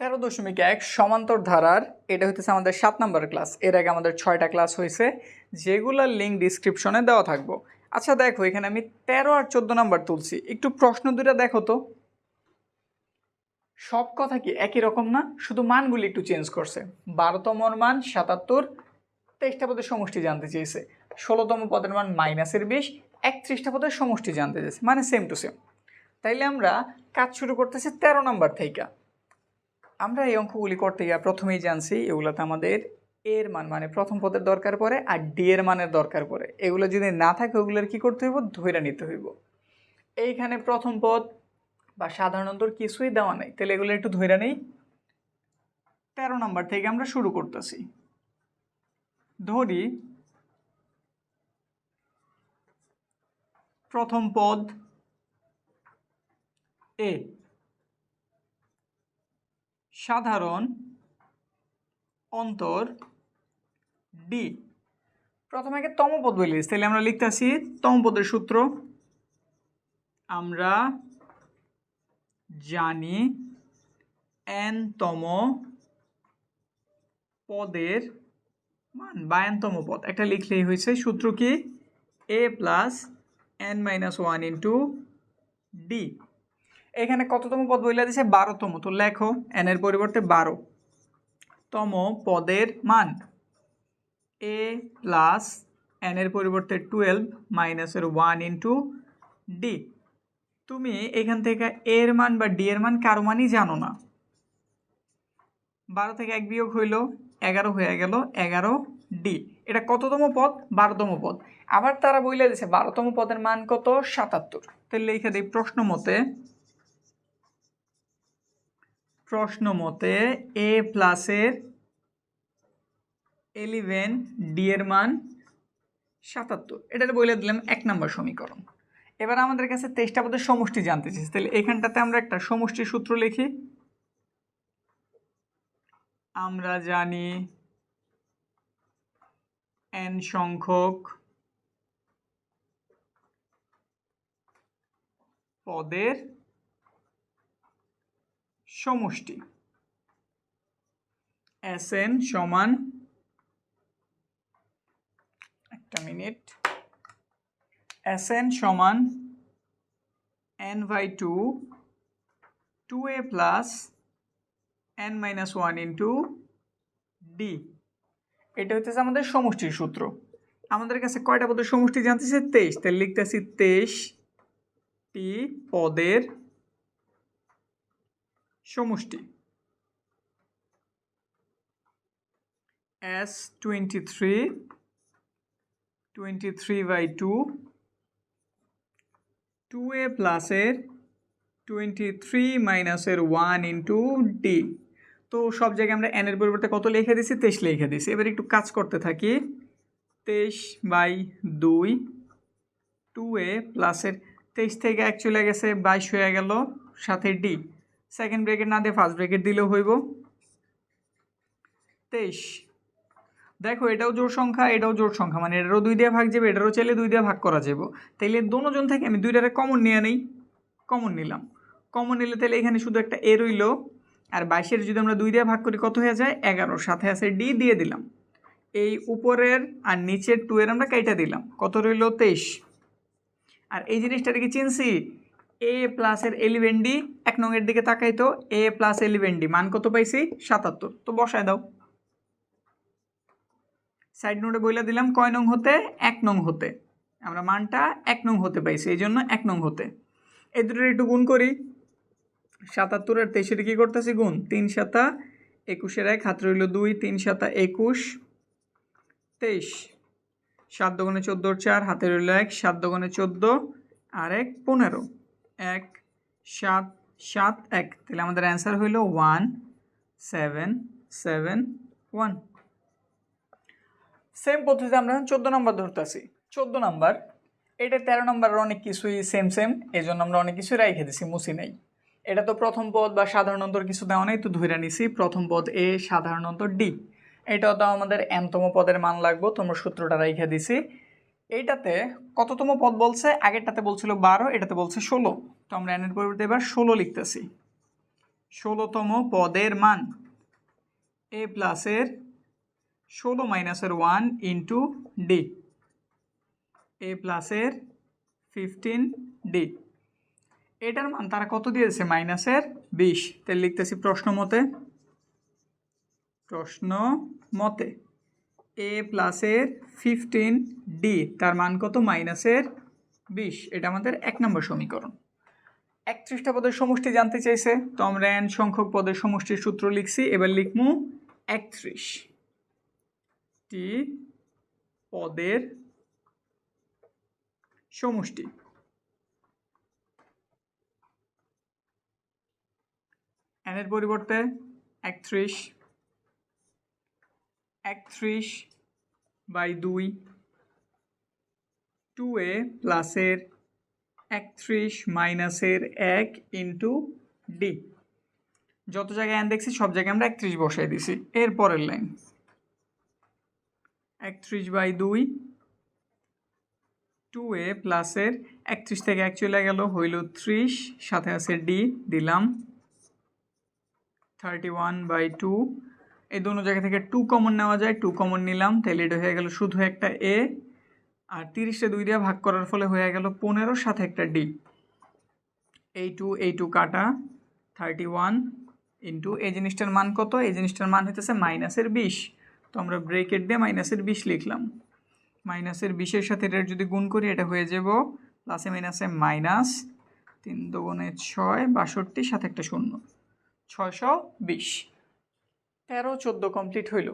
তেরো দশমিক এক সমান্তর ধারার, এটা হইতেছে আমাদের সাত নম্বর ক্লাস এর আগে আমাদের ছয়টা ক্লাস হয়েছে যেগুলোর লিঙ্ক ডিসক্রিপশনে দেওয়া থাকব। আচ্ছা দেখো, এখানে আমি তেরো আর চোদ্দ নাম্বার তুলছি। একটু প্রশ্ন দুটা দেখো তো। সব কথা কি একই রকম না? শুধু মানগুলি একটু চেঞ্জ করছে। বারোতমর মান সাতাত্তর, তেইশটা পদের সমষ্টি জানতে চেয়েছে। ষোলোতম পদের মান মাইনাসের বিশ, একত্রিশটা পদের সমষ্টি জানতে চেয়েছে। মানে সেম টু সেম তাইলে আমরা কাজ শুরু করতেছি তেরো নাম্বার থেকে। আমরা এই অঙ্কগুলি করতে গিয়ে প্রথমেই জানছি, এগুলোতে আমাদের এর মান মানে প্রথম পদের দরকার পড়ে আর ডি এর মানের দরকার পড়ে। এগুলো যদি না থাকে, ওগুলোর কি করতে হইব? ধৈর্য নিতে হইব। এইখানে প্রথম পদ বা সাধারণত কিছুই দেওয়া নেই। তাহলে এগুলো একটু ধৈর্য নেই। তেরো নম্বর থেকে আমরা শুরু করতেছি। ধরি, প্রথম পদ এ। সাধারণ অন্তর ডি প্রথমে আগে তমপদ বলি, তাহলে আমরা লিখতেছি তমপদের সূত্র। আমরা জানি এন তম পদের মান, বা এনতম পদ। একটা লিখলেই হয়েছে, সূত্র কি? A plus n minus one into d এখানে কততম পদ বইলা দিছে? বারোতম। তো লেখো এন এর পরিবর্তে বারো। তম পদের মান। এ প্লাস এন এর পরিবর্তে টুয়েলভ মাইনাসের ওয়ান ইন্টু ডি তুমি এখান থেকে এর মান বা ডি এর মান কারও মানই জানো না। বারো থেকে এক বিয়োগ হইল, এগারো হয়ে গেল, এগারো ডি এটা কততম পদ? বারোতম পদ। আবার তারা বইলে দিছে, বারোতম পদের মান কত? সাতাত্তর। তাহলে লিখে দিই প্রশ্ন মতে প্রশ্ন মতে এ প্লাসের এলিভেন ডি এর মান সাতাত্তর। এটা বলে দিলাম এক নম্বর সমীকরণ। এবার আমাদের কাছে তেইশটা পদের সমষ্টি জানতে চাইছি। তাহলে এখানটাতে আমরা একটা সমষ্টির সূত্র লিখি। আমরা জানি এন সংখ্যক পদের সমষ্টি। এস এন সমান একটা মিনিট। এস এন সমান n by two two a plus n minus one into d. এটা হচ্ছে আমাদের সমষ্টির সূত্র। আমাদের কাছে কয়টা পদের সমষ্টি জানতেছে? তেইশ। তাহলে লিখতেছি তেইশ টি পদের সমষ্টি। S twenty three twenty three by two two a প্লাসের টোয়েন্টি থ্রি মাইনাসের ওয়ান ইন্টু ডি তো সব জায়গায় আমরা এনের পরিবর্তে কত লিখে দিছি তেইশ লিখে দিছি এবার একটু কাজ করতে থাকি। তেইশ বাই দুই টু এ প্লাসের তেইশ থেকে এক চলে গেছে, বাইশ হয়ে গেল, সাথে ডি সেকেন্ড ব্রেকেট না দিয়ে ফার্স্ট ব্রেকেট দিলেও হইব। তেইশ। দেখো, এটাও জোর সংখ্যা, এটাও জোর সংখ্যা। মানে এটারও দুই দিয়ে ভাগ যাবে, এটারও চাইলে দুই দিয়ে ভাগ করা যাবে। তাইলে দোনোজন থেকে আমি দুইটারে কমন নিয়ে নেই। কমন নিলাম। কমন নিলে তাহলে এখানে শুধু একটা এ রইল। আর বাইশের যদি আমরা দুই দিয়ে ভাগ করি, কত হয়ে যায়? এগারো। সাথে আছে ডি দিয়ে দিলাম। এই উপরের আর নিচের টু এর আমরা কেটে দিলাম? কত রইল? তেইশ। আর এই জিনিসটাকে কি চিনছি? এ প্লাসের এলিভেন ডি এক নংয়ের দিকে তাকাই তো এ প্লাস এলিভেন ডি মান কত পাইছি? সাতাত্তর। তো বসায় দাও। সাইড নোটে বইলা দিলাম, কয় নং হতে? এক নং হতে। আমরা মানটা এক নং হতে পাইছি, এই জন্য এক নং হতে। এই দুটোর একটু গুণ করি। সাতাত্তর আর তেইশের কী করতেছি? গুণ। তিন সাতা, একুশের এক, হাত রইল দুই, তিন সাতা, একুশ, তেইশ। সাত দোকানে চোদ্দোর চার, হাতে রইল এক, সাত দোকানে চোদ্দ, আর এক, পনেরো। এক, সাত সাত, এক। তাহলে আমাদের অ্যান্সার হইল one seven seven one same পদ্ধতিতে আমরা চোদ্দ নম্বর ধরতেছি। চোদ্দ নম্বর এটা তেরো নম্বরের অনেক কিছুই সেম সেম এই জন্য আমরা অনেক কিছুই রেখে দিছি মুসি নাই। এটা তো প্রথম পদ বা সাধারণত কিছু দেওয়া নেই, তো ধরে নিছি, প্রথম পদ এ সাধারণত ডি। এটাও তো আমাদের এমতম পদের মান লাগবো তোমরা সূত্রটা রেখে দিছি। এইটাতে কততম পদ বলছে? আগেরটাতে বলছিল বারো, এটাতে বলছে ষোলো। তো আমরা এনের পরিবর্তে এবার ষোলো লিখতেছি। ষোলোতম পদের মান এ প্লাসের ষোলো মাইনাসের ওয়ান ইন্টু ডি এ প্লাসের ফিফটিন ডি এটার মান তারা কত দিয়েছে? মাইনাসের বিশ। তাই লিখতেছি প্রশ্ন মতে। প্রশ্ন মতে। এ প্লাসের ফিফটিন ডি তার মান কত? মাইনাসের বিশ। এটা আমাদের এক নম্বর সমীকরণ। একত্রিশটা পদের সমষ্টি জানতে চাইছে। তো আমরা এন সংখ্যক পদের সমষ্টির সূত্র লিখছি। এবার লিখমু একত্রিশ। টি পদের সমষ্টি। এনের পরিবর্তে একত্রিশ একত্রিশ বাই দুই টু এ প্লাসের একত্রিশ মাইনাসের এক ইন্টু ডি যত জায়গায় এন দেখছি, সব জায়গায় আমরা একত্রিশ বসাই দিছি। এর পরের লাইন একত্রিশ বাই দুই টু এ প্লাসের একত্রিশ থেকে এক চলে গেল, হইল ত্রিশ, সাথে আছে ডি দিলাম। থার্টি ওয়ান বাই টু এই দুটো জায়গা থেকে টু কমন নেওয়া যায় টু কমন নিলাম, তাহলে এটা হয়ে গেল শুধু একটা এ আর তিরিশে দুই দিয়ে ভাগ করার ফলে হয়ে গেল পনেরোর সাথে একটা ডি এই টু এই টু কাটা থার্টি ওয়ান ইন্টু এই জিনিসটার মান কত? এই জিনিসটার মান হইতেছে মাইনাসের বিশ। তো আমরা ব্রেকেট দিয়ে মাইনাসের বিশ লিখলাম। মাইনাসের বিশের সাথে এটা যদি গুণ করি, এটা হয়ে যাব প্লাসে মাইনাসে মাইনাস তিন দুগুণে ছয়, বাষট্টি, সাথে একটা শূন্য। ছয়শো বিশ। তেরো চোদ্দ কমপ্লিট হইল।